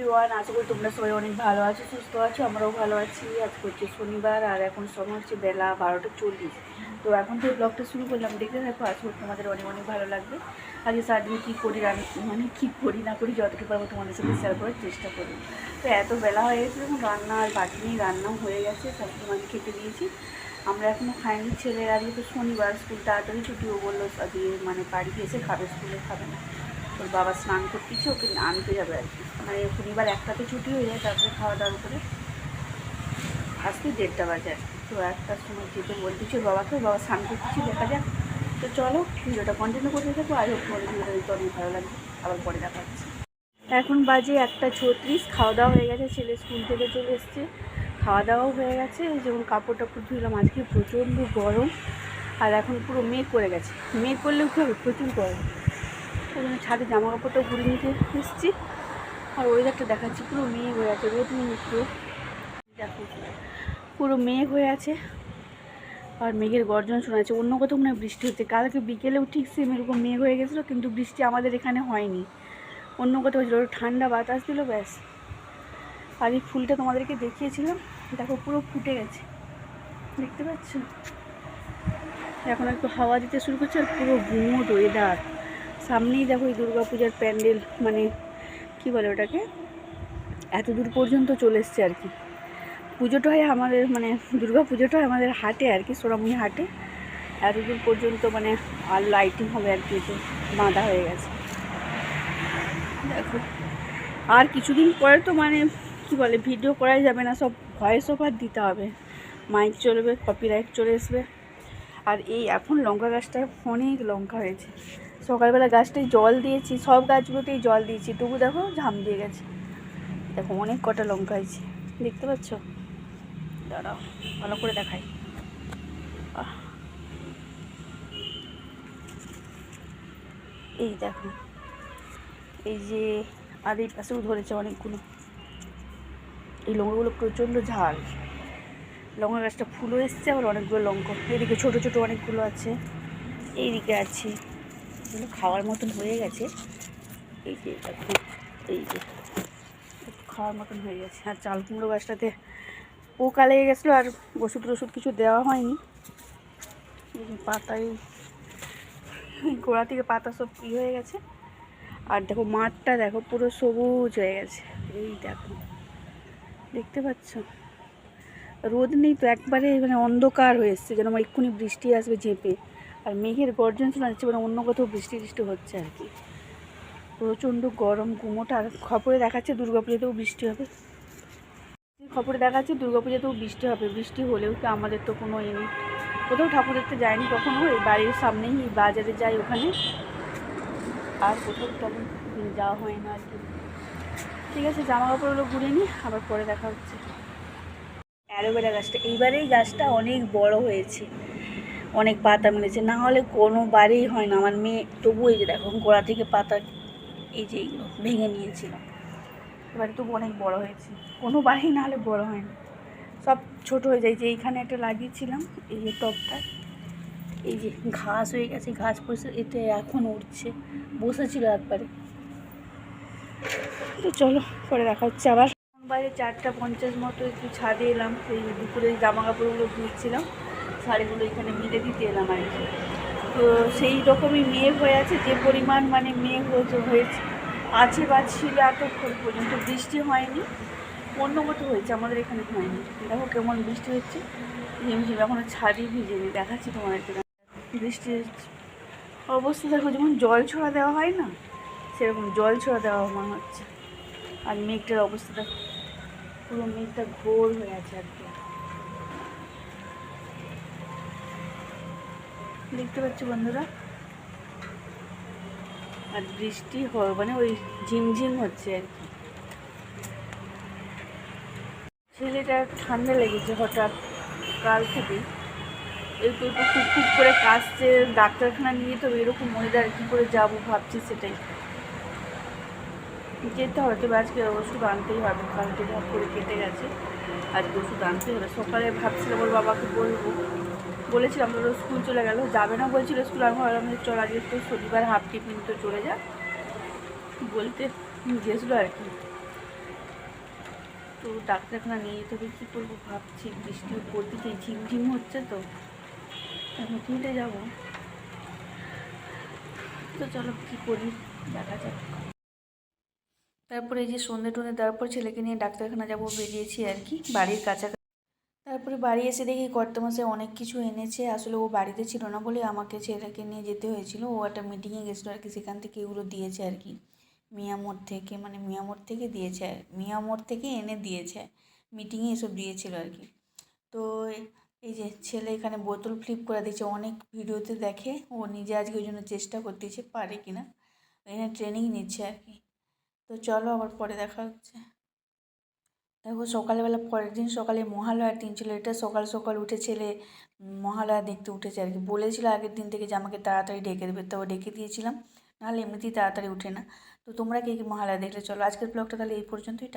Everyone আশা করি তোমরা সবাই অনেক ভালো আছো, সুস্থ আছো, আমরাও ভালো আছি। আজ হচ্ছে শনিবার আর এখন সময় হচ্ছে বেলা বারোটা চল্লিশ। তো এখন তো ব্লগটা শুরু করলাম, দেখতে থাকো, আশা করি তোমাদের অনেক অনেক ভালো লাগবে। আজকে সারাদিন কী করি রান মানে কী করি, না করি, যতটুকু পারব তোমাদের সাথে শেয়ার করার চেষ্টা করি তো এত বেলা হয়ে গেছে এখন রান্না আর বাকি নেই, রান্নাও হয়ে গেছে শাশুড়ি মাকে খেতে দিয়েছি। আমরা এখনও খাইনি, ছেলের আজকে তো শনিবার, স্কুল, তাড়াতাড়ি ছুটিও বলল, আজকে মানে বাড়িতে এসে খাবে, স্কুলে খাবে না। ওর বাবা স্নান করতেছে ওকে আনতে যাবে আর কি। মানে শনিবার একটাতে ছুটি হয়ে যায় তারপরে খাওয়া দাওয়া করে আজকে দেড়টা বাজে। তো একটার সময় যেতে বলতেছি ওর বাবাকে ওর বাবা স্নান করতেছি দেখা যাক। তো চলো, ভিডিওটা কন্টিনিউ করতে থাকব আর তোমাদের ভিডিওটা দিতে অনেক ভালো লাগবে। আবার পরে দেখা এখন বাজে একটা ছত্রিশ খাওয়া দাওয়া হয়ে গেছে, ছেলে স্কুল থেকে চলে এসছে। খাওয়া দাওয়াও হয়ে গেছে যেমন কাপড় টাপড় ধুলাম আজকে প্রচণ্ড গরম। আর এখন পুরো মেঘ করে গেছে। মেঘ করলেও কী হবে? প্রচুর গরম। ওই জন্য ছাদে জামা কাপড়টা ঘুরে নিতে এসেছি। আর ওয়েদারটা দেখাচ্ছি, পুরো মেঘ হয়ে আছে, রোদ নেই একটু। দেখো, পুরো মেঘ হয়ে আছে। আর মেঘের গর্জন শোনা অন্য কোথাও মনে বৃষ্টি হচ্ছে। কালকে বিকেলেও ঠিক সেম এরকম মেঘ হয়ে গেছিল, কিন্তু বৃষ্টি আমাদের এখানে হয়নি। অন্য কোথাও হয়েছিল ঠান্ডা বাতাস দিল, ব্যাস। আর এই ফুলটা তোমাদেরকে দেখিয়েছিলাম, দেখো পুরো ফুটে গেছে। দেখতে পাচ্ছ? এখন একটু হাওয়া দিতে শুরু করছে, আর পুরো গুমোট ওয়েদার সামনেই দেখো এই দুর্গা পূজার প্যান্ডেল মানে কি বলে ওটাকে? এত দূর পর্যন্ত চলে এসছে আর কি। পুজোটা হয় আমাদের মানে দুর্গা পুজোটা আমাদের হাটে আর কি, সোনামুড়ি হাটে। এত দূর পর্যন্ত মানে আর লাইটিং হবে আর কি তো বাঁধা হয়ে গেছে। দেখো, আর কিছুদিন পরে তো মানে কি বলে ভিডিও করাই যাবে না, সব ভয়েস ওভার দিতে হবে। মাইক চলবে কপিরাইট চলে আসবে। আর এই এখন লঙ্কা গাছটায় অনেক লঙ্কা হয়েছে। সকালবেলা গাছটায় জল দিয়েছি, সব গাছগুলোতেই জল দিয়েছি, তবু দেখো ঝাম দিয়ে গেছে। দেখো অনেক কটা লঙ্কা হয়েছে, দেখতে পাচ্ছ? দাঁড়াও, ভালো করে দেখাই। এই দেখো, এই যে আর এই পাশেও ধরেছে অনেকগুলো। এই লঙ্কাগুলো প্রচণ্ড ঝাল। লঙ্কা গাছটা ফুলও এসছে, আবার অনেকগুলো লঙ্কা। এদিকে ছোটো ছোটো অনেকগুলো আছে, এইদিকে আছে। এগুলো খাওয়ার মতন হয়ে গেছে। এই যে এই যে খাওয়ার মতন হয়ে গেছে। আর চাল কুমড়ো গাছটাতে পোকা লেগে গেছিল আর ওষুধ টষুধ কিছু দেওয়া হয়নি। পাতায়, গোড়া থেকে পাতা সব ই হয়ে গেছে। আর দেখো মাঠটা দেখো পুরো সবুজ হয়ে গেছে। এই দেখো, দেখতে পাচ্ছ? রোদ নেই তো, একবারে মানে অন্ধকার হয়ে এসছে, যেন আমার এক্ষুনি বৃষ্টি আসবে ঝেঁপে। আর মেঘের গর্জন শোনা যাচ্ছে মানে অন্য কোথাও বৃষ্টি টিষ্টি হচ্ছে আর কি। প্রচণ্ড গরম গুমোটা, আর খবরে দেখাচ্ছে দুর্গাপুজোতেও বৃষ্টি হবে। খবরে দেখাচ্ছে দুর্গাপুজোতেও বৃষ্টি হবে। বৃষ্টি হলেও তো আমাদের তো কোনো এ নেই। কোথাও ঠাকুর দেখতে যায়নি কখনো, এই বাড়ির সামনেই বাজারে যাই ওখানে। আর কোথাও তখন যাওয়া হয় না আর কি। ঠিক আছে জামা কাপড়গুলো ঘুরে নিই, আবার পরে দেখা হচ্ছে। অ্যালোভেরা গাছটা এইবারে এই গাছটা অনেক বড় হয়েছে। অনেক পাতা মিলেছে। না হলে কোনো বারেই হয় না। আমার মেয়ে তবু এই যে দেখো, গোড়া থেকে পাতা এই যে এইগুলো ভেঙে নিয়েছিল। এবারে তবু অনেক বড় হয়েছে। কোনো বারেই না হলে বড় হয় না। সব ছোট হয়ে যায়। যে এইখানে একটা লাগিয়েছিলাম, এই যে টবটা এই যে ঘাস হয়ে গেছে ঘাস পড়ছে, এতে এখন উঠছে বসেছিল একবারে। তো চলো, পরে দেখা হচ্ছে আবার। বাইরে চারটা পঞ্চাশ মতো একটু ছাদে এলাম। সেই দুপুরে জামা কাপড়গুলো ধুয়েছিলাম। শাড়িগুলো এখানে মিলে দিতে এলাম আর কি। তো সেই রকমই মেঘ হয়ে আছে, যে পরিমাণ মানে মেঘ হয়েছে হয়েছে। আছে বা ছিল এতক্ষণ পর্যন্ত বৃষ্টি হয়নি, অন্য কোথাও হয়েছে, আমাদের এখানে হয়নি। দেখো কেমন বৃষ্টি হচ্ছে ঝিমঝিম এখনও ছাদই ভিজেনি, দেখাচ্ছি বৃষ্টি হচ্ছে। অবস্থা দেখো, যেমন জল ছড়া দেওয়া হয় না, সেরকম জল ছড়া দেওয়া মনে হচ্ছে। আর মেঘটার অবস্থা দেখো, পুরো মেঘটা ঘোর হয়ে আছে একদম। দেখতে পাচ্ছ বন্ধুরা? আর বৃষ্টি মানে ওই ঝিমঝিম হচ্ছে আর কি। ছেলেটা ঠান্ডা লেগেছে হঠাৎ, কাল থেকে একটু একটু খুব খুব করে কাশছে, ডাক্তারখানা নিয়ে তো এরকম ওয়েদার কী করে যাব ভাবছি সেটাই। যেতে হবে, তবে আজকে ওষুধ আনতেই হবে, কালকে যা করে কেটে গেছে। আজকে ওষুধ আনতেই হবে। সকালে ভাবছিলাম ওর বাবাকে বলব। বলেছিলাম তোর স্কুল চলে গেল, যাবে না বলছিল স্কুল। আমি ভাবলাম যে চল আজকে তো শনিবার হাফ টিফিন তো চলে যা। বলতে গেছিল আর কি। তো ডাক্তারখানা নিয়ে যেতে হবে, কী করব ভাবছি, বৃষ্টি পড়তেছে, ঝিমঝিম হচ্ছে তো। হেঁটে হেঁটে যাব। তো চলো কী করি, দেখা যাক। তারপরে এই যে সন্ধে টন্ধে দেওয়ার পর ছেলেকে নিয়ে ডাক্তারখানা যাব, বেরিয়েছি আর কি, বাড়ির কাছাকাছি। তারপরে বাড়ি এসে দেখি কর্তামশাই অনেক কিছু এনেছে। আসলে ও বাড়িতে ছিল না বলে আমাকে ছেলেকে নিয়ে যেতে হয়েছিল। ও একটা মিটিংয়ে গেছিল আর কি সেখান থেকে এগুলো দিয়েছে আর কি মিয়ামোড় থেকে মানে মিয়ামোড় থেকে দিয়েছে মিয়ামোড় থেকে এনে দিয়েছে। মিটিংয়ে এসব দিয়েছিল আর কি তো এই যে ছেলে এখানে বোতল ফ্লিপ করে দিচ্ছে অনেক ভিডিওতে দেখে। ও নিজে আজকে ওই জন্য চেষ্টা করতেছে, পারে কি না এখানে ট্রেনিং নিচ্ছে আর কি তো চলো আবার পরে দেখা হচ্ছে। দেখো সকালবেলা, পরের দিন সকালে মহালয়ার দিন ছিল, এটা সকাল সকাল উঠে ছেলে মহালয়া দেখতে উঠেছে আর কি। বলেছিল আগের দিন থেকে যে আমাকে তাড়াতাড়ি ডেকে দেবে, তো ডেকে দিয়েছিলাম। নাহলে এমনিতেই তাড়াতাড়ি উঠে না। তো তোমরা কে কি মহালয়া দেখলে? চলো আজকের ব্লগটা তাহলে এই পর্যন্তই